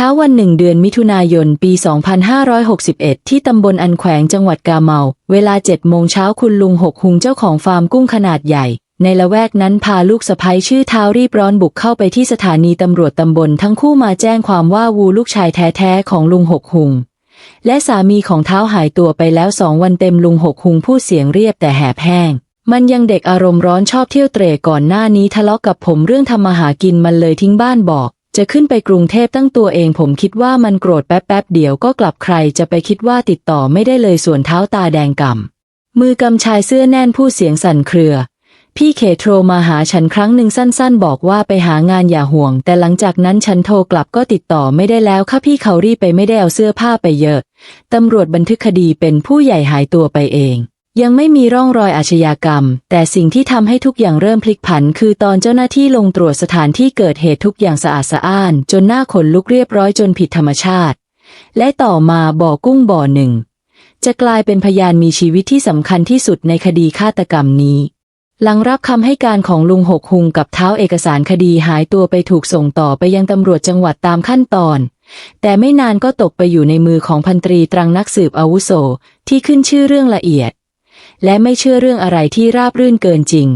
ช้าวันหนึ่งเดือนมิถุนายนปี 2561 ที่ตำบลอันแขวงจังหวัดกาเมา เวลา7โมงเช้าคุณลุงหกหุงเจ้าของฟาร์มกุ้งขนาดใหญ่ ในละแวกนั้นพาลูกสะใภ้ชื่อเท้ารีบร้อนบุกเข้าไปที่สถานีตำรวจตำบลทั้งคู่มาแจ้งความว่าวูลูกชายแท้ๆของลุงหกหุง และสามีของเท้าหายตัวไปแล้วสองวันเต็มลุงหกหุงพูดเสียงเรียบแต่แหบแห้งมันยังเด็กอารมณ์ร้อนชอบเที่ยวเตร่ก่อนหน้านี้ทะเลาะกับผมเรื่องทำมาหากินมันเลยทิ้งบ้านบอก จะขึ้นไปกรุงเทพตั้งตัวเองผมคิดว่ามันโกรธแป๊บๆเดี๋ยวก็กลับใครจะไปคิดว่าติดต่อไม่ได้เลยส่วนเท้าตาแดงกำมือกำชายเสื้อแน่นพูดเสียงสั่นเครือ พี่เขโทรมาหาฉันครั้งหนึ่งสั้นๆ บอกว่าไปหางานอย่าห่วง แต่หลังจากนั้นฉันโทรกลับก็ติดต่อไม่ได้แล้วค่ะพี่เขารีบไปไม่ได้เอาเสื้อผ้าไปเยอะตำรวจบันทึกคดีเป็นผู้ใหญ่หายตัวไปเอง ยังไม่มีร่องรอยอาชญากรรม แต่สิ่งที่ทำให้ทุกอย่างเริ่มพลิกผัน คือตอนเจ้าหน้าที่ลงตรวจสถานที่เกิดเหตุทุกอย่างสะอาดสะอ้าน จนหน้าขนลุกเรียบร้อยจนผิดธรรมชาติ และต่อมาบ่อกุ้งบ่อหนึ่ง จะกลายเป็นพยานมีชีวิตที่สำคัญที่สุดในคดีฆาตกรรมนี้หลังรับคำให้การของลุงหกหุงกับเท้าเอกสารคดีหายตัวไปถูกส่งต่อไปยังตำรวจจังหวัดตามขั้นตอน แต่ไม่นานก็ตกไปอยู่ในมือของพันตรีตรังนักสืบอาวุโส ที่ขึ้นชื่อเรื่องละเอียด และไม่เชื่อเรื่องอะไรที่ราบรื่นเกินจริง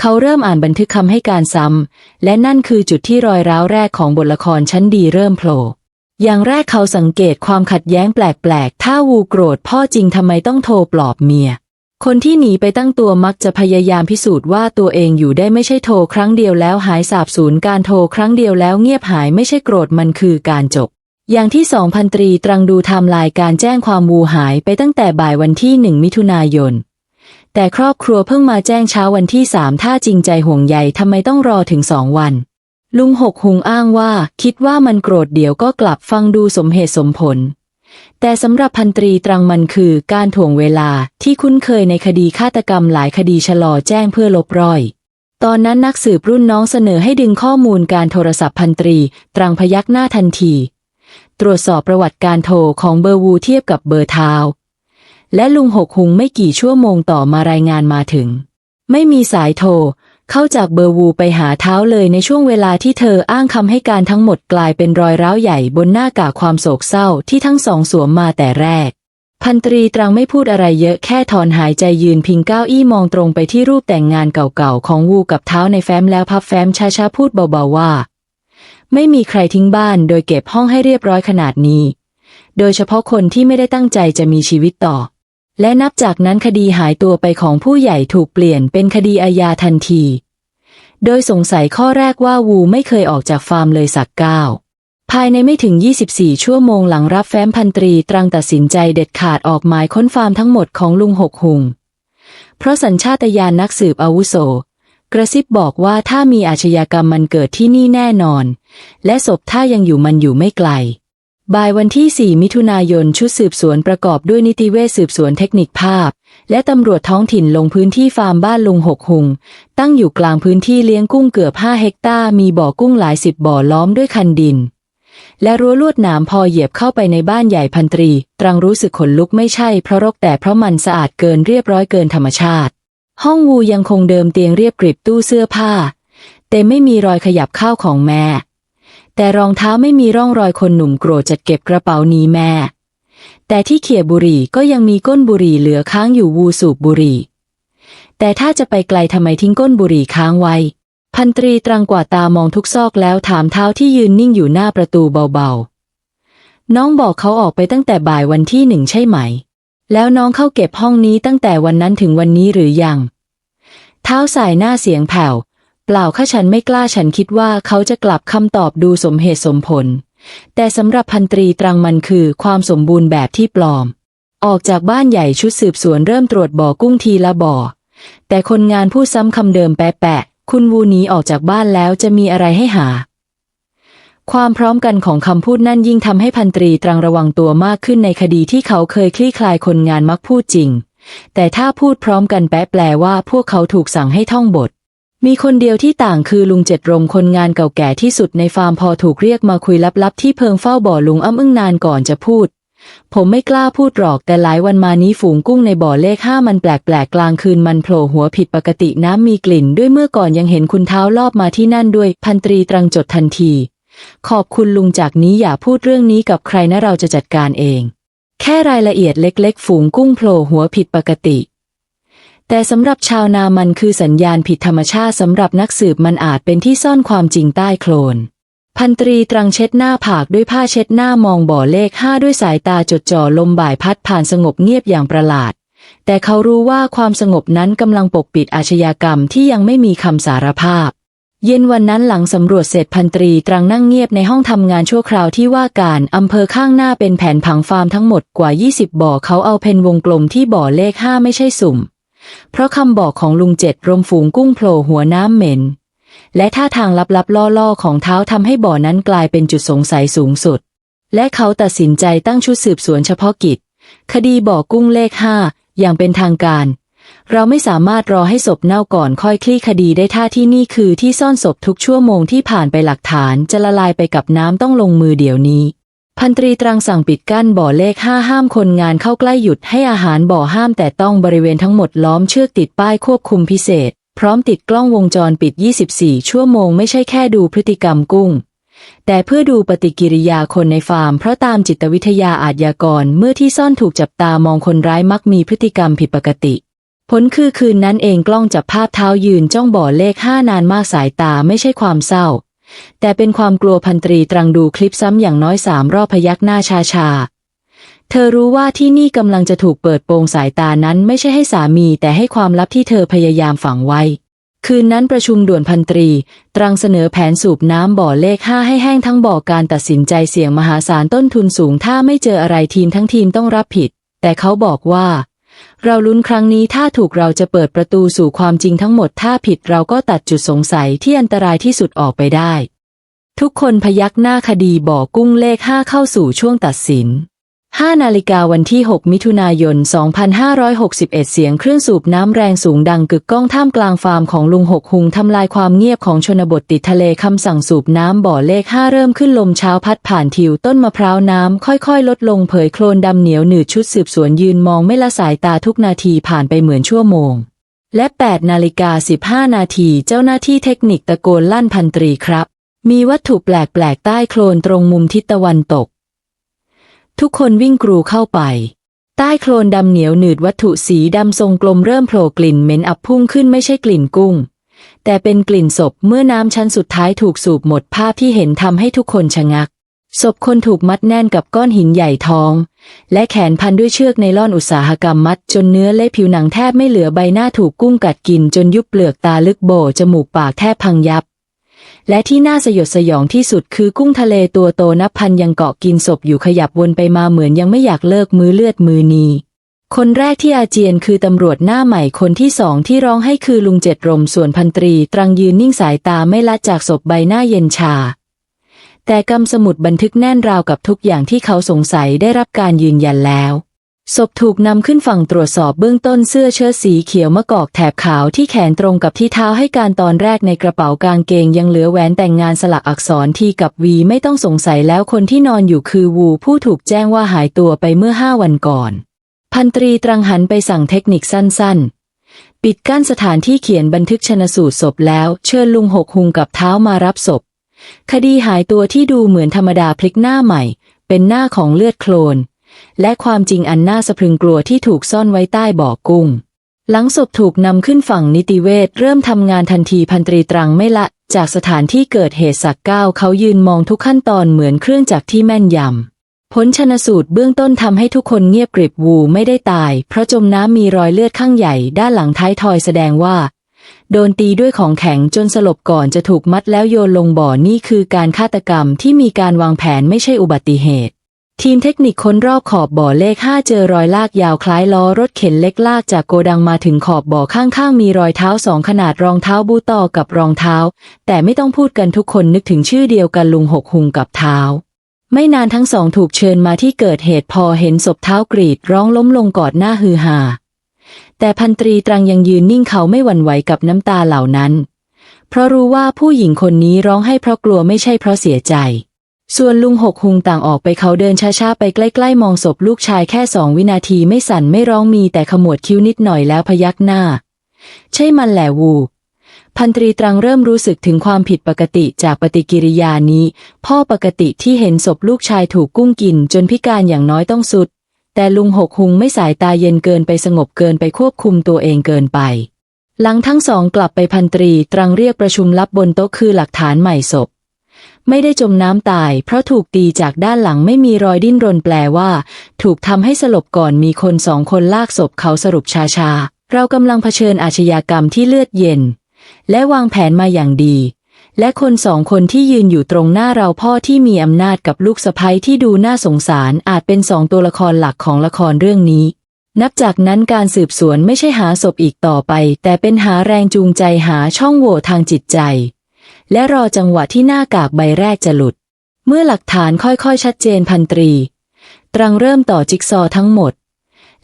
เขาเริ่มอ่านบันทึกคำให้การซ้ำ และนั่นคือจุดที่รอยร้าวแรกของบทละครชั้นดีเริ่มโผล่ อย่างแรกเขาสังเกตความขัดแย้งแปลกๆ ถ้าวูโกรธพ่อจริงทำไมต้องโทรปลอบเมีย คนที่หนีไปตั้งตัวมักจะพยายามพิสูจน์ว่าตัวเองอยู่ได้ไม่ใช่โทรครั้งเดียวแล้วหายสาบสูญการโทรครั้งเดียวแล้วเงียบหายไม่ใช่โกรธมันคือการจบ อย่างที่สองพันตรีตรังดูไทม์ไลน์การแจ้งความวูหายไปตั้งแต่บ่ายวันที่หนึ่งมิถุนายน แต่ครอบครัวเพิ่งมาแจ้งเช้าวันที่สามถ้าจริงใจห่วงใยทำไมต้องรอถึงสองวัน ลุงหกหุงอ้างว่า คิดว่ามันโกรธเดี๋ยวก็กลับฟังดูสมเหตุสมผล แต่สำหรับพันตรีตรังมันคือการถ่วงเวลาที่คุ้นเคยในคดีฆาตกรรมหลายคดีชะลอแจ้งเพื่อลบรอยตอนนั้นนักสืบรุ่นน้องเสนอให้ดึงข้อมูลการโทรศัพท์พันตรี ตรังพยักหน้าทันที ตรวจสอบประวัติการโทรของเบอร์วูเทียบกับเบอร์เท้าและลุงหกหุงไม่กี่ชั่วโมงต่อมารายงานมาถึง ไม่มีสายโทรเข้าจากเบอร์วูไปหาเท้าเลยในช่วงเวลาที่เธออ้างคำให้การทั้งหมดกลายเป็นรอยร้าวใหญ่บนหน้ากากความโศกเศร้าที่ทั้งสองสวมมาแต่แรก พันตรีตรังไม่พูดอะไรเยอะแค่ถอนหายใจยืนพิงเก้าอี้มองตรงไปที่รูปแต่งงานเก่าๆของวูกับเท้าในแฟ้มแล้วพับแฟ้มช้าๆพูดเบาๆว่า ไม่มีใครทิ้งบ้านโดยเก็บห้องให้เรียบร้อยขนาดนี้ โดยเฉพาะคนที่ไม่ได้ตั้งใจจะมีชีวิตต่อ และนับจากนั้นคดีหายตัวไปของผู้ใหญ่ถูกเปลี่ยนเป็นคดีอาญาทันที โดยสงสัยข้อแรกว่าวูไม่เคยออกจากฟาร์มเลยสักก้าวภายในไม่ถึง 24 ชั่วโมงหลังรับแฟ้มพันตรีตรังตัดสินใจเด็ดขาดออกหมายค้นฟาร์มทั้งหมดของลุงหกหุง เพราะสัญชาตญาณนักสืบอาวุโส กระซิบบอกว่าถ้ามีอาชญากรรมมันเกิดที่นี่แน่นอน และศพถ้ายังอยู่มันอยู่ไม่ไกล บ่ายวันที่ 4 มิถุนายนชุดสืบสวนประกอบด้วยนิติเวชสืบสวนเทคนิคภาพ และตำรวจท้องถิ่นลงพื้นที่ฟาร์มบ้านลุงหกหุง ตั้งอยู่กลางพื้นที่เลี้ยงกุ้งเกือบ 5 เฮกตาร์มีบ่อกุ้งหลายสิบบ่อล้อมด้วยคันดิน และรั้วลวดหนามพอเหยียบเข้าไปในบ้านใหญ่พันตรี ตรังรู้สึกขนลุกไม่ใช่เพราะรกแต่เพราะมันสะอาดเกินเรียบร้อยเกินธรรมชาติ ห้องวูยังคงเดิมเตียงเรียบกริบตู้เสื้อผ้า แต่ไม่มีรอยขยับข้าวของแม่ แต่รองเท้าไม่มีร่องรอยคนหนุ่มโกรธจัดเก็บกระเป๋านี้แม่ แต่ที่เขี่ยบุหรี่ก็ยังมีก้นบุหรี่เหลือค้างอยู่วูสูบบุหรี่ แต่ถ้าจะไปไกลทำไมทิ้งก้นบุหรี่ค้างไว้ พันตรีตรังกว่าตามองทุกซอกแล้วถามเท้าที่ยืนนิ่งอยู่หน้าประตูเบาๆ น้องบอกเขาออกไปตั้งแต่บ่ายวันที่หนึ่งใช่ไหม แล้วน้องเข้าเก็บห้องนี้ตั้งแต่วันนั้นถึงวันนี้หรือยัง เท้าสายหน้าเสียงแผ่ว เปล่าข้าฉันไม่กล้าฉันคิดว่าเขาจะกลับคำตอบดูสมเหตุสมผล แต่สำหรับพันตรีตรังมันคือความสมบูรณ์แบบที่ปลอม ออกจากบ้านใหญ่ชุดสืบสวนเริ่มตรวจบ่อกุ้งทีละบ่อ แต่คนงานพูดซ้ำคำเดิมแปะๆคุณวูหนีออกจากบ้านแล้วจะมีอะไรให้หา ความพร้อมกันของคำพูดนั่นยิ่งทำให้พันตรีตรังระวังตัวมากขึ้นในคดีที่เขาเคยคลี่คลายคนงานมักพูดจริง แต่ถ้าพูดพร้อมกันแปะแปลว่าพวกเขาถูกสั่งให้ท่องบท มีคนเดียวที่ต่างคือลุงเจ็ดรมคนงานเก่าแก่ที่สุดในฟาร์มพอถูกเรียกมาคุยลับๆที่เพิงเฝ้าบ่อลุงอ้ำอึ้งนานก่อนจะพูด ผมไม่กล้าพูดหรอกแต่หลายวันมานี้ฝูงกุ้งในบ่อเลขห้ามันแปลกๆกลางคืนมันโผล่หัวผิดปกติน้ำมีกลิ่น ด้วยเมื่อก่อนยังเห็นคุณเท้ารอบมาที่นั่นด้วยพันตรีตรังจดทันที ขอบคุณลุงจากนี้อย่าพูดเรื่องนี้กับใครนะเราจะจัดการเอง แค่รายละเอียดเล็กๆ ฝูงกุ้งโผล่หัวผิดปกติ แต่สำหรับชาวนามันคือสัญญาณผิดธรรมชาติสำหรับนักสืบมันอาจเป็นที่ซ่อนความจริงใต้โคลน พันตรีตรังเช็ดหน้าผากด้วยผ้าเช็ดหน้ามองบ่อเลขห้าด้วยสายตาจดจ่อลมบ่ายพัดผ่านสงบเงียบอย่างประหลาด แต่เขารู้ว่าความสงบนั้นกำลังปกปิดอาชญากรรมที่ยังไม่มีคำสารภาพ เย็นวันนั้นหลังสำรวจเสร็จพันตรีตรังนั่งเงียบในห้องทำงานชั่วคราวที่ว่าการอำเภอข้างหน้าเป็นแผนผังฟาร์มทั้งหมดกว่า 20 บ่อเขาเอาเพนวงกลมที่บ่อเลขห้าไม่ใช่สุ่ม เพราะคำบอกของลุงเจ็ดรมฝูงกุ้งโผล่หัวน้ำเหม็น และท่าทางลับๆล่อๆ ของเท้าทำให้บ่อนั้นกลายเป็นจุดสงสัยสูงสุด และเขาตัดสินใจตั้งชุดสืบสวนเฉพาะกิจ คดีบ่อกุ้งเลขห้าอย่างเป็นทางการ เราไม่สามารถรอให้ศพเน่าก่อนค่อยคลี่คดีได้ท่าที่นี่คือที่ซ่อนศพทุกชั่วโมงที่ผ่านไปหลักฐานจะละลายไปกับน้ำต้องลงมือเดี๋ยวนี้ พันตรีตรังสั่งปิดกั้นบ่อเลขห้าห้ามคนงานเข้าใกล้หยุดให้อาหารบ่อห้ามแต่ต้องบริเวณทั้งหมดล้อมเชือกติดป้ายควบคุมพิเศษ พร้อมติดกล้องวงจรปิด 24 ชั่วโมงไม่ใช่แค่ดูพฤติกรรมกุ้งแต่เพื่อดูปฏิกิริยาคนในฟาร์ม เพราะตามจิตวิทยาอาชญากรเมื่อที่ซ่อนถูกจับตามองคนร้ายมักมีพฤติกรรมผิดปกติ ผลคือคืนนั้นเองกล้องจับภาพเท้ายืนจ้องบ่อเลขห้านานมากสายตาไม่ใช่ความเศร้า แต่เป็นความกลัวพันตรีตรังดูคลิปซ้ำอย่างน้อยสามรอบพยักหน้าชาชา เธอรู้ว่าที่นี่กำลังจะถูกเปิดโปงสายตานั้นไม่ใช่ให้สามีแต่ให้ความลับที่เธอพยายามฝังไว้ คืนนั้นประชุมด่วนพันตรี ตรังเสนอแผนสูบน้ำบ่อเลขห้าให้แห้งทั้งบ่อการตัดสินใจเสี่ยงมหาศาลต้นทุนสูงถ้าไม่เจออะไรทีมทั้งทีมต้องรับผิด แต่เขาบอกว่า เราลุ้นครั้งนี้ถ้าถูกเราจะเปิดประตูสู่ความจริงทั้งหมด ถ้าผิดเราก็ตัดจุดสงสัยที่อันตรายที่สุดออกไปได้ ทุกคนพยักหน้าคดีบ่อกุ้งเลขห้าเข้าสู่ช่วงตัดสิน 5 นาฬิกาวันที่ 6 มิถุนายน 2561 เสียงเครื่องสูบน้ำแรงสูงดังกึกก้องท่ามกลางฟาร์มของลุงหกหุงทำลายความเงียบของชนบทติดทะเลคำสั่งสูบน้ำบ่อเลข 5 เริ่มขึ้นลมเช้าพัดผ่านทิวต้นมะพร้าวน้ำค่อยๆ ลดลงเผยโคลนดำเหนียวหนืดชุดสืบสวนยืนมองไม่ละสายตาทุกนาทีผ่านไปเหมือนชั่วโมง และ 8 นาฬิกา 15 นาทีเจ้าหน้าที่เทคนิคตะโกนลั่นพันตรีครับ มีวัตถุแปลกๆใต้โคลนตรงมุมทิศตะวันตก ทุกคนวิ่งกรูเข้าไป ใต้โคลนดำเหนียวหนืดวัตถุสีดำทรงกลมเริ่มโผล่กลิ่นเหม็นอับพุ่งขึ้นไม่ใช่กลิ่นกุ้ง แต่เป็นกลิ่นศพเมื่อน้ำชั้นสุดท้ายถูกสูบหมดภาพที่เห็นทำให้ทุกคนชะงัก ศพคนถูกมัดแน่นกับก้อนหินใหญ่ทอง และแขนพันด้วยเชือกไนล่อนอุตสาหกรรมมัดจนเนื้อและผิวหนังแทบไม่เหลือใบหน้าถูกกุ้งกัดกินจนยุบเปลือกตาลึกโบจมูกปากแทบพังยับ และที่น่าสยดสยองที่สุดคือกุ้งทะเลตัวโตนับพันยังเกาะกินศพอยู่ขยับวนไปมาเหมือนยังไม่อยากเลิกมือเลือดมือนีคนแรกที่อาเจียนคือตำรวจหน้าใหม่คนที่สองที่ร้องให้คือลุงเจ็ดรมส่วนพันตรี ตรังยืนนิ่งสายตาไม่ละจากศพใบหน้าเย็นชา แต่กำสมุดบันทึกแน่นราวกับทุกอย่างที่เขาสงสัยได้รับการยืนยันแล้ว ศพถูกนำขึ้นฝั่งตรวจสอบเบื้องต้นเสื้อเชิ้ตสีเขียวมะกอกแถบขาวที่แขนตรงกับที่เท้าให้การตอนแรกในกระเป๋ากางเกงยังเหลือแหวนแต่งงานสลักอักษรทีกับวีไม่ต้องสงสัยแล้วคนที่นอนอยู่คือวูผู้ถูกแจ้งว่าหายตัวไปเมื่อห้าวันก่อน พันตรีตรังหันไปสั่งเทคนิคสั้น ๆ ปิดกั้นสถานที่เขียนบันทึกชนสูตรศพแล้วเชิญลุงหกหุงกับเท้ามารับศพ คดีหายตัวที่ดูเหมือนธรรมดาพลิกหน้าใหม่ เป็นหน้าของเลือดโคลน และความจริงอันน่าสะพรึงกลัวที่ถูกซ่อนไว้ใต้บ่อกุ้ง หลังศพถูกนำขึ้นฝั่งนิติเวชเริ่มทำงานทันทีพันตรีตรังไม่ละ จากสถานที่เกิดเหตุสักก้าวเขายืนมองทุกขั้นตอนเหมือนเครื่องจักรที่แม่นยำผลชนสูตรเบื้องต้นทำให้ทุกคนเงียบกริบวูไม่ได้ตาย เพราะจมน้ำมีรอยเลือดข้างใหญ่ด้านหลังท้ายทอยแสดงว่าโดนตีด้วยของแข็งจนสลบก่อนจะถูกมัดแล้วโยนลงบ่อนี่คือการฆาตกรรมที่มีการวางแผนไม่ใช่อุบัติเหตุ ทีมเทคนิคค้นรอบขอบบ่อเลขห้าเจอรอยลากยาวคล้ายล้อรถเข็นเล็กลากจากโกดังมาถึงขอบบ่อข้างๆ มีรอยเท้าสองขนาดรองเท้าบูต่อกับรองเท้า แต่ไม่ต้องพูดกันทุกคนนึกถึงชื่อเดียวกันลุงหกหุงกับเท้า ไม่นานทั้งสองถูกเชิญมาที่เกิดเหตุพอเห็นศพเท้ากรีดร้องล้มลงกอดหน้าฮือฮาแต่พันตรีตรังยังยืนนิ่งเขาไม่หวั่นไหวกับน้ำตาเหล่านั้น เพราะรู้ว่าผู้หญิงคนนี้ร้องให้เพราะกลัวไม่ใช่เพราะเสียใจ ส่วนลุงหกหุงต่างออกไปเขาเดินช้าๆไปใกล้ๆ มองศพลูกชายแค่สองวินาทีไม่สั่นไม่ร้องมีแต่ขมวดคิ้วนิดหน่อยแล้วพยักหน้า ใช่มันแหละวู พันตรีตรังเริ่มรู้สึกถึงความผิดปกติจากปฏิกิริยานี้ พ่อปกติที่เห็นศพลูกชายถูกกุ้งกินจนพิการอย่างน้อยต้องสุด แต่ลุงหกหุงไม่สายตาเย็นเกินไปสงบเกินไปควบคุมตัวเองเกินไป หลังทั้งสองกลับไปพันตรีตรังเรียกประชุมลับบนโต๊ะคือหลักฐานใหม่ศพ ไม่ได้จมน้ำตาย เพราะถูกตีจากด้านหลังไม่มีรอยดิ้นรนแปลว่า ถูกทำให้สลบก่อนมีคนสองคนลากศพเขาสรุปชาชา เรากำลังเผชิญอาชญากรรมที่เลือดเย็น และวางแผนมาอย่างดี และคนสองคนที่ยืนอยู่ตรงหน้าเราพ่อที่มีอำนาจกับลูกสะใภ้ที่ดูน่าสงสารอาจเป็นสองตัวละครหลักของละครเรื่องนี้นับจากนั้นการสืบสวนไม่ใช่หาศพอีกต่อไป แต่เป็นหาแรงจูงใจหาช่องโหว่ทางจิตใจ และรอจังหวะที่หน้ากากใบแรกจะหลุด เมื่อหลักฐานค่อยๆ ชัดเจนพันตรี ตรังเริ่มต่อจิ๊กซอทั้งหมด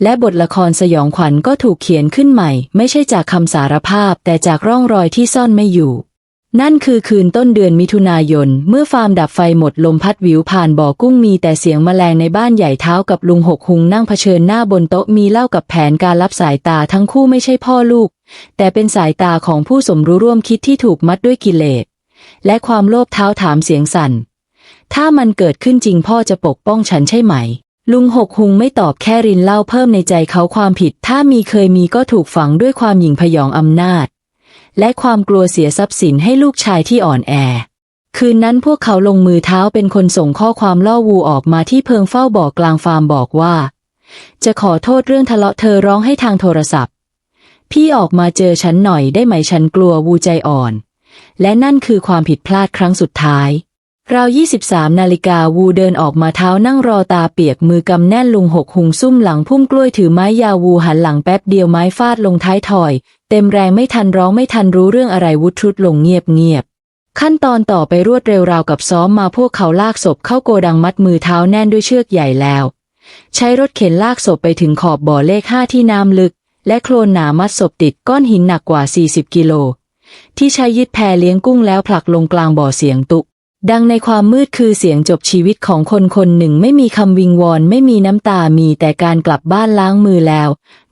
และบทละครสยองขวัญก็ถูกเขียนขึ้นใหม่ ไม่ใช่จากคำสารภาพแต่จากร่องรอยที่ซ่อนไม่อยู่นั่นคือคืนต้นเดือนมิถุนายน เมื่อฟาร์มดับไฟหมดลมพัดวิวผ่านบ่อกุ้งมีแต่เสียงแมลงในบ้านใหญ่เท้ากับลุงหกหุงนั่งเผชิญหน้าบนโต๊ะมีเล่ากับแผนการรับสายตาทั้งคู่ไม่ใช่พ่อลูก แต่เป็นสายตาของผู้สมรู้ร่วมคิดที่ถูกมัดด้วยกิเลส และความโลภเท้าถามเสียงสั่น ถ้ามันเกิดขึ้นจริงพ่อจะปกป้องฉันใช่ไหม ลุงหกหุงไม่ตอบแค่รินเล่าเพิ่มในใจเขาความผิด ถ้ามีเคยมีก็ถูกฝังด้วยความหยิ่งพยองอำนาจ และความกลัวเสียทรัพย์สินให้ลูกชายที่อ่อนแอ คืนนั้นพวกเขาลงมือเท้าเป็นคนส่งข้อความล่อวูออกมาที่เพิงเฝ้าบ่อกลางฟาร์มบอกว่า จะขอโทษเรื่องทะเลาะเธอร้องให้ทางโทรศัพท์พี่ออกมาเจอฉันหน่อยได้ไหมฉันกลัววูใจอ่อน และนั่นคือความผิดพลาดครั้งสุดท้าย ราว 23 นาฬิกาวูเดินออกมาเท้านั่งรอตาเปียกมือกำแน่นลุงหกหุงซุ่มหลังพุ่มกล้วยถือไม้ยาววูหันหลังแป๊บเดียวไม้ฟาดลงท้ายถอย เต็มแรงไม่ทันร้องไม่ทันรู้เรื่องอะไรวุทรุดลงเงียบเงียบขั้นตอนต่อไปรวดเร็วราวกับซ้อมมาพวกเขาลากศพเข้าโกดังมัดมือเท้าแน่นด้วยเชือกใหญ่แล้ว ใช้รถเข็นลากศพไปถึงขอบบ่อเลขห้าที่น้ำลึก และโคลนหนามัดศพติดก้อนหินหนักกว่า 40 กิโล ที่ใช้ยึดแพเลี้ยงกุ้งแล้วผลักลงกลางบ่อเสียงตุก ดังในความมืดคือเสียงจบชีวิตของคนคนหนึ่งไม่มีคำวิงวอนไม่มีน้ำตามีแต่การกลับบ้านล้างมือแล้ว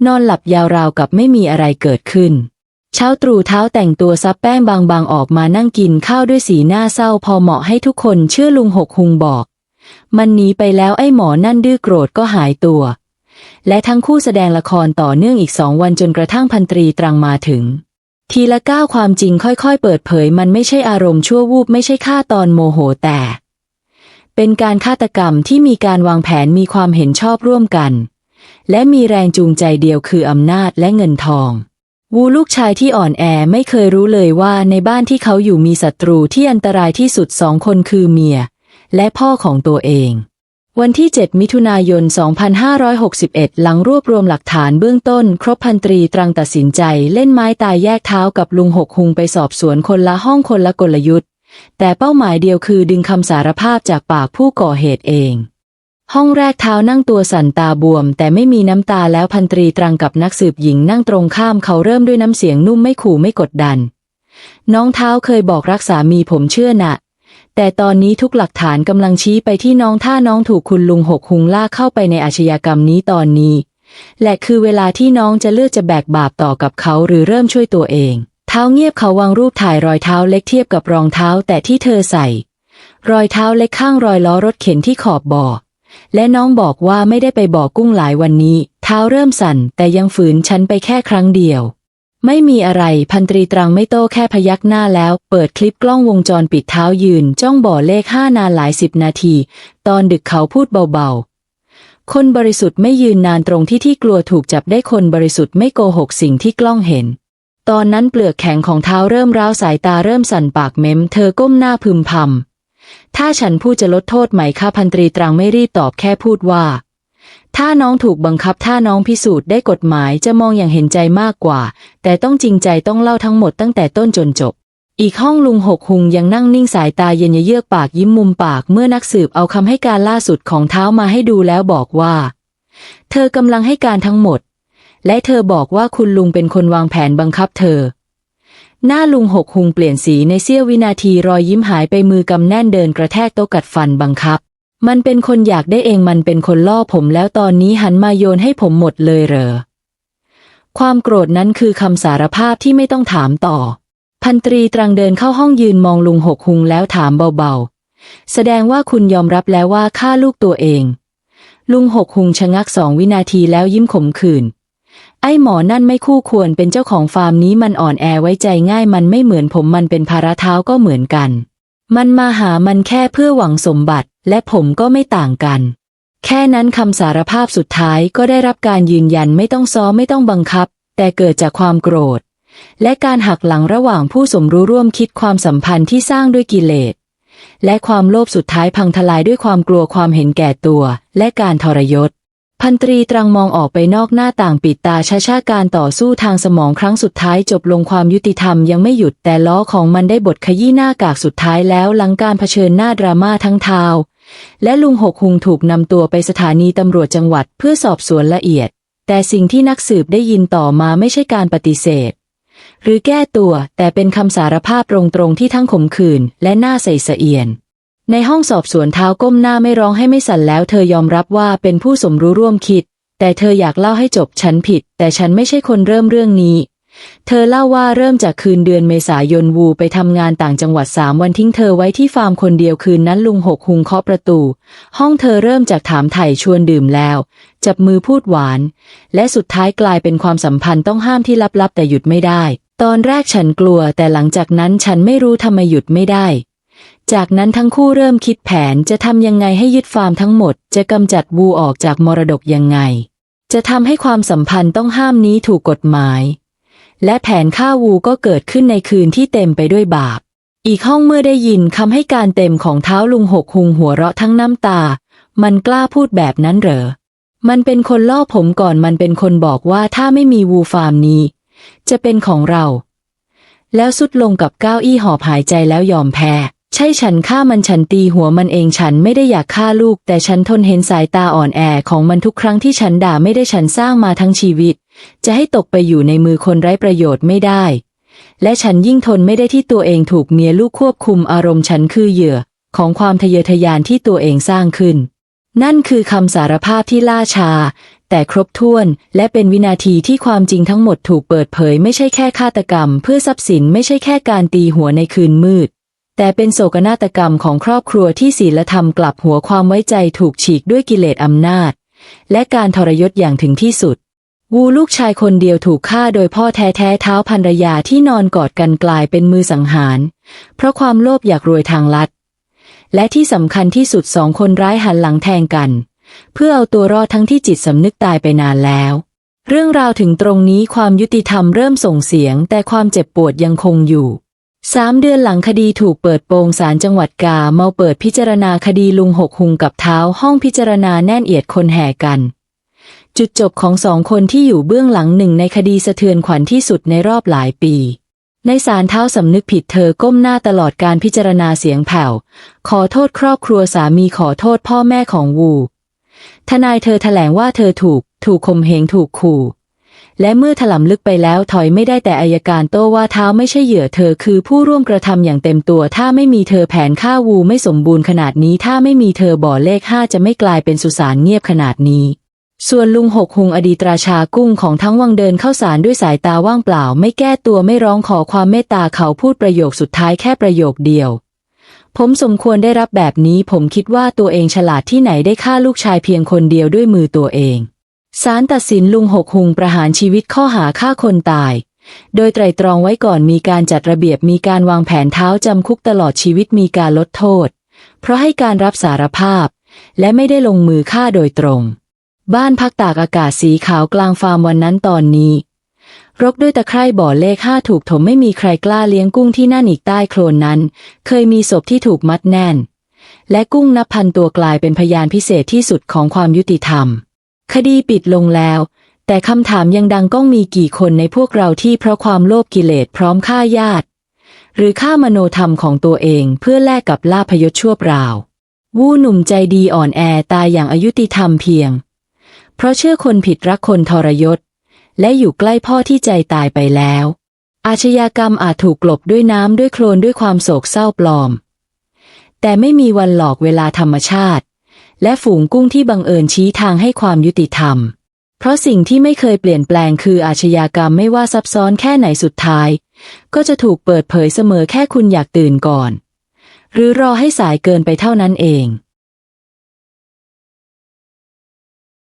นอนหลับยาวราวกับไม่มีอะไรเกิดขึ้น เช้าตรู่เท้าแต่งตัวซับแป้งบางๆออกมานั่งกินข้าวด้วยสีหน้าเศร้าพอเหมาะให้ทุกคนเชื่อลุงหกหุงบอก มันหนีไปแล้วไอ้หมอนั่นดื้อโกรธก็หายตัวและทั้งคู่แสดงละครต่อเนื่องอีกสองวันจนกระทั่งพันตรีตรังมาถึง ทีละก้าวความจริงค่อยๆ เปิดเผย มันไม่ใช่อารมณ์ชั่ววูบไม่ใช่ฆ่าตอนโมโหแต่ เป็นการฆาตกรรมที่มีการวางแผนมีความเห็นชอบร่วมกัน และมีแรงจูงใจเดียวคืออำนาจและเงินทอง วูลูกชายที่อ่อนแอไม่เคยรู้เลยว่าในบ้านที่เขาอยู่มีศัตรูที่อันตรายที่สุดสองคนคือเมีย และพ่อของตัวเอง วันที่ 7 มิถุนายน 2561 หลังรวบรวมหลักฐานเบื้องต้น ครบพันตรีตรังตัดสินใจ เล่นไม้ตายแยกเท้ากับลุงหกหุงไปสอบสวนคนละห้องคนละกลยุทธ์ แต่เป้าหมายเดียวคือดึงคำสารภาพจากปากผู้ก่อเหตุเอง ห้องแรกเท้านั่งตัวสั่นตาบวม แต่ไม่มีน้ำตาแล้วพันตรีตรังกับนักสืบหญิงนั่งตรงข้ามเขาเริ่มด้วยน้ำเสียงนุ่มไม่ขู่ไม่กดดัน น้องเท้าเคยบอกรักสามีผมเชื่อนะ แต่ตอนนี้ทุกหลักฐานกำลังชี้ไปที่น้องถ้าน้องถูกคุณลุงหกหุงล่าเข้าไปในอาชญากรรมนี้ตอนนี้ และคือเวลาที่น้องจะเลือกจะแบกบาปต่อกับเขาหรือเริ่มช่วยตัวเอง เท้าเงียบเขาวางรูปถ่ายรอยเท้าเล็กเทียบกับรองเท้าแต่ที่เธอใส่ รอยเท้าเล็กข้างรอยล้อรถเข็นที่ขอบบ่อและน้องบอกว่าไม่ได้ไปบ่อกุ้งหลายวันนี้ เท้าเริ่มสั่นแต่ยังฝืนฉันไปแค่ครั้งเดียว ไม่มีอะไรพันตรีตรังไม่โต้แค่พยักหน้าแล้ว เปิดคลิปกล้องวงจรปิดเท้ายืน จ้องบ่อเลขห้านานหลายสิบนาที ตอนดึกเขาพูดเบาๆ คนบริสุทธิ์ไม่ยืนนานตรงที่ที่กลัวถูกจับได้คนบริสุทธิ์ไม่โกหกสิ่งที่กล้องเห็น ตอนนั้นเปลือกแข็งของเท้าเริ่มร้าวสายตาเริ่มสั่นปากเม้ม เธอก้มหน้าพึมพำถ้าฉันพูดจะลดโทษไหมคะพันตรีตรังไม่รีบตอบแค่พูดว่า ถ้าน้องถูกบังคับถ้าน้องพิสูจน์ได้กฎหมายจะมองอย่างเห็นใจมากกว่า แต่ต้องจริงใจต้องเล่าทั้งหมดตั้งแต่ต้นจนจบ อีกห้องลุงหกหุงยังนั่งนิ่งสายตาเย็นเยือกปากยิ้มมุมปากเมื่อนักสืบเอาคำให้การล่าสุดของเท้ามาให้ดูแล้วบอกว่า เธอกำลังให้การทั้งหมด และเธอบอกว่าคุณลุงเป็นคนวางแผนบังคับเธอ หน้าลุงหกหุงเปลี่ยนสีในเสี้ยววินาทีรอยยิ้มหายไปมือกำแน่นเดินกระแทกโต๊ะกัดฟันบังคับ มันเป็นคนอยากได้เองมันเป็นคนล่อผมแล้วตอนนี้หันมาโยนให้ผมหมดเลยเหรอ ความโกรธนั้นคือคำสารภาพที่ไม่ต้องถามต่อ พันตรีตรังเดินเข้าห้องยืนมองลุงหกหุงแล้วถามเบาๆ แสดงว่าคุณยอมรับแล้วว่าฆ่าลูกตัวเอง ลุงหกหุงชะงักสองวินาทีแล้วยิ้มขมขื่นไอ้หมอนั่นไม่คู่ควรเป็นเจ้าของฟาร์มนี้มันอ่อนแอไว้ใจง่ายมันไม่เหมือนผมมันเป็นภาระเท้าก็เหมือนกัน มันมาหามันแค่เพื่อหวังสมบัติ และผมก็ไม่ต่างกัน แค่นั้นคำสารภาพสุดท้ายก็ได้รับการยืนยันไม่ต้องซ้อมไม่ต้องบังคับ แต่เกิดจากความโกรธ และการหักหลังระหว่างผู้สมรู้ร่วมคิดความสัมพันธ์ที่สร้างด้วยกิเลส และความโลภสุดท้ายพังทลายด้วยความกลัวความเห็นแก่ตัว และการทรยศ พันตรีตรังมองออกไปนอกหน้าต่างปิดตาช้าชาๆการต่อสู้ทางสมองครั้งสุดท้ายจบลงความยุติธรรมยังไม่หยุดแต่ล้อของมันได้บทขยี้หน้ากากสุดท้ายแล้วหลังการเผชิญหน้าดราม่าทั้งทาวและลุงหกหุงถูกนำตัวไปสถานีตำรวจจังหวัดเพื่อสอบสวนละเอียด แต่สิ่งที่นักสืบได้ยินต่อมาไม่ใช่การปฏิเสธ หรือแก้ตัวแต่เป็นคำสารภาพตรงๆที่ทั้งขมขื่นและหน้าใสสะเอียน ในห้องสอบสวนเท้าก้มหน้าไม่ร้องให้ไม่สั่นแล้วเธอยอมรับว่าเป็นผู้สมรู้ร่วมคิด แต่เธออยากเล่าให้จบฉันผิด แต่ฉันไม่ใช่คนเริ่มเรื่องนี้ เธอเล่าว่าเริ่มจากคืนเดือนเมษายนวูไปทำงานต่างจังหวัดสามวันทิ้งเธอไว้ที่ฟาร์มคนเดียวคืนนั้นลุงหกหุงเคาะประตู ห้องเธอเริ่มจากถามไถ่ชวนดื่มแล้ว จับมือพูดหวาน และสุดท้ายกลายเป็นความสัมพันธ์ต้องห้ามที่ลับๆแต่หยุดไม่ได้ ตอนแรกฉันกลัวแต่หลังจากนั้นฉันไม่รู้ทำไมหยุดไม่ได้ จากนั้นทั้งคู่เริ่มคิดแผนจะทำยังไงให้ยึดฟาร์มทั้งหมด จะกำจัดวูออกจากมรดกยังไง จะทำให้ความสัมพันธ์ต้องห้ามนี้ถูกกฎหมาย และแผนฆ่าวูก็เกิดขึ้นในคืนที่เต็มไปด้วยบาป อีกห้องเมื่อได้ยินคำให้การเต็มของเท้าลุงหกหุงหัวเราะทั้งน้ำตา มันกล้าพูดแบบนั้นเหรอ มันเป็นคนล่อผมก่อนมันเป็นคนบอกว่าถ้าไม่มีวูฟาร์มนี้ จะเป็นของเรา แล้วสุดลงกับเก้าอี้หอบหายใจแล้วยอมแพ้ ใช่ฉันฆ่ามันฉันตีหัวมันเองฉันไม่ได้อยากฆ่าลูก แต่ฉันทนเห็นสายตาอ่อนแอของมันทุกครั้งที่ฉันด่าไม่ได้ฉันสร้างมาทั้งชีวิต จะให้ตกไปอยู่ในมือคนไร้ประโยชน์ไม่ได้ และฉันยิ่งทนไม่ได้ที่ตัวเองถูกเมียลูกควบคุมอารมณ์ฉันคือเหยื่อ ของความทะเยอทะยานที่ตัวเองสร้างขึ้น นั่นคือคำสารภาพที่ล่าช้าแต่ครบถ้วนและเป็นวินาทีที่ความจริงทั้งหมดถูกเปิดเผย ไม่ใช่แค่ฆาตกรรม เพื่อทรัพย์สินไม่ใช่แค่การตีหัวในคืนมืด แต่เป็นโศกนาฏกรรมของครอบครัวที่ศีลธรรมกลับหัวความไว้ใจถูกฉีกด้วยกิเลสอำนาจ และการทรยศอย่างถึงที่สุด วูลูกชายคนเดียวถูกฆ่าโดยพ่อแท้ๆเท้าภรรยาที่นอนกอดกันกลายเป็นมือสังหาร เพราะความโลภอยากรวยทางลัด และที่สำคัญที่สุดสองคนร้ายหันหลังแทงกัน เพื่อเอาตัวรอดทั้งที่จิตสำนึกตายไปนานแล้วเรื่องราวถึงตรงนี้ความยุติธรรมเริ่มส่งเสียง แต่ความเจ็บปวดยังคงอยู่ สามเดือนหลังคดีถูกเปิดโปงศาลจังหวัดกาเมาเปิดพิจารณาคดีลุงหกหุงกับเท้าห้องพิจารณาแน่นเอียดคนแห่กัน จุดจบของสองคนที่อยู่เบื้องหลังหนึ่งในคดีสะเทือนขวัญที่สุดในรอบหลายปี ในศาลเท้าสำนึกผิดเธอก้มหน้าตลอดการพิจารณาเสียงแผ่ว ขอโทษครอบครัวสามีขอโทษพ่อแม่ของวู ทนายเธอแถลงว่าเธอถูก ถูกข่มเหงถูกขู่ และเมื่อถลำลึกไปแล้วถอยไม่ได้แต่อายการโต้ว่าเท้าไม่ใช่เหยื่อเธอคือผู้ร่วมกระทำอย่างเต็มตัว ถ้าไม่มีเธอแผนฆ่าวูไม่สมบูรณ์ขนาดนี้ ถ้าไม่มีเธอบ่อเลขห้าจะไม่กลายเป็นสุสานเงียบขนาดนี้ ส่วนลุงหกหุงอดีตราชากุ้งของทั้งวังเดินเข้าสารด้วยสายตาว่างเปล่า ไม่แก้ตัวไม่ร้องขอความเมตตาเขาพูดประโยคสุดท้ายแค่ประโยคเดียวผมสมควรได้รับแบบนี้ผมคิดว่าตัวเองฉลาดที่ไหนได้ฆ่าลูกชายเพียงคนเดียวด้วยมือตัวเอง ศาลตัดสินลุงหกหุงประหารชีวิตข้อหาฆ่าคนตาย โดยไตรตรองไว้ก่อนมีการจัดระเบียบมีการวางแผนเท้าจำคุกตลอดชีวิตมีการลดโทษ เพราะให้การรับสารภาพ และไม่ได้ลงมือฆ่าโดยตรง บ้านพักตากอากาศสีขาวกลางฟาร์มวันนั้นตอนนี้ รกด้วยตะไคร่บ่อเลขห้าถูกถมไม่มีใครกล้าเลี้ยงกุ้งที่นั่นอีกใต้โคลนนั้น เคยมีศพที่ถูกมัดแน่น และกุ้งนับพันตัวกลายเป็นพยานพิเศษที่สุดของความยุติธรรม คดีปิดลงแล้ว แต่คำถามยังดังก้องมีกี่คนในพวกเราที่เพราะความโลภกิเลสพร้อมฆ่าญาติ หรือฆ่ามโนธรรมของตัวเองเพื่อแลกกับลาภยศชั่วคราววู้หนุ่มใจดีอ่อนแอตายอย่างอายุติธรรมเพียง เพราะเชื่อคนผิดรักคนทรยศ และอยู่ใกล้พ่อที่ใจตายไปแล้ว อาชญากรรมอาจถูกกลบด้วยน้ำด้วยโคลนด้วยความโศกเศร้าปลอม แต่ไม่มีวันหลอกเวลาธรรมชาติ และฝูงกุ้งที่บังเอิญชี้ทางให้ความยุติธรรม เพราะสิ่งที่ไม่เคยเปลี่ยนแปลงคืออาชญากรรมไม่ว่าซับซ้อนแค่ไหนสุดท้าย ก็จะถูกเปิดเผยเสมอแค่คุณอยากตื่นก่อน หรือรอให้สายเกินไปเท่านั้นเอง